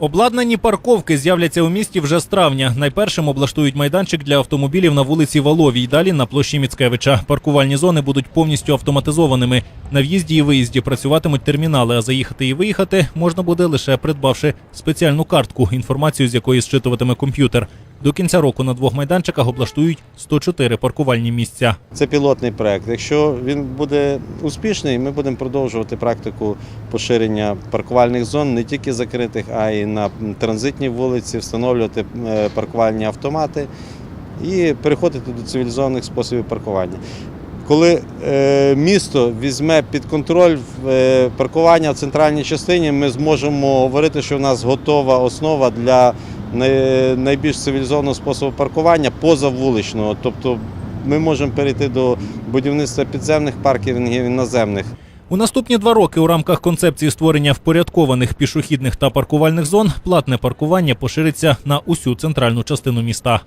Обладнані парковки з'являться у місті вже з травня. Найпершим облаштують майданчик для автомобілів на вулиці Валовій, далі на площі Міцкевича. Паркувальні зони будуть повністю автоматизованими. На в'їзді і виїзді працюватимуть термінали, а заїхати і виїхати можна буде лише придбавши спеціальну картку, інформацію з якої зчитуватиме комп'ютер. До кінця року на двох майданчиках облаштують 104 паркувальні місця. Це пілотний проект. Якщо він буде успішний, ми будемо продовжувати практику поширення паркувальних зон не тільки закритих, а й на транзитній вулиці, встановлювати е, паркувальні автомати і переходити до цивілізованих способів паркування. Коли е, місто візьме під контроль е, паркування в центральній частині, ми зможемо говорити, що в нас готова основа для найбільш цивілізованого способу паркування позавуличного. Тобто ми можемо перейти до будівництва підземних паркінгів і наземних. У наступні два роки у рамках концепції створення впорядкованих пішохідних та паркувальних зон платне паркування пошириться на усю центральну частину міста.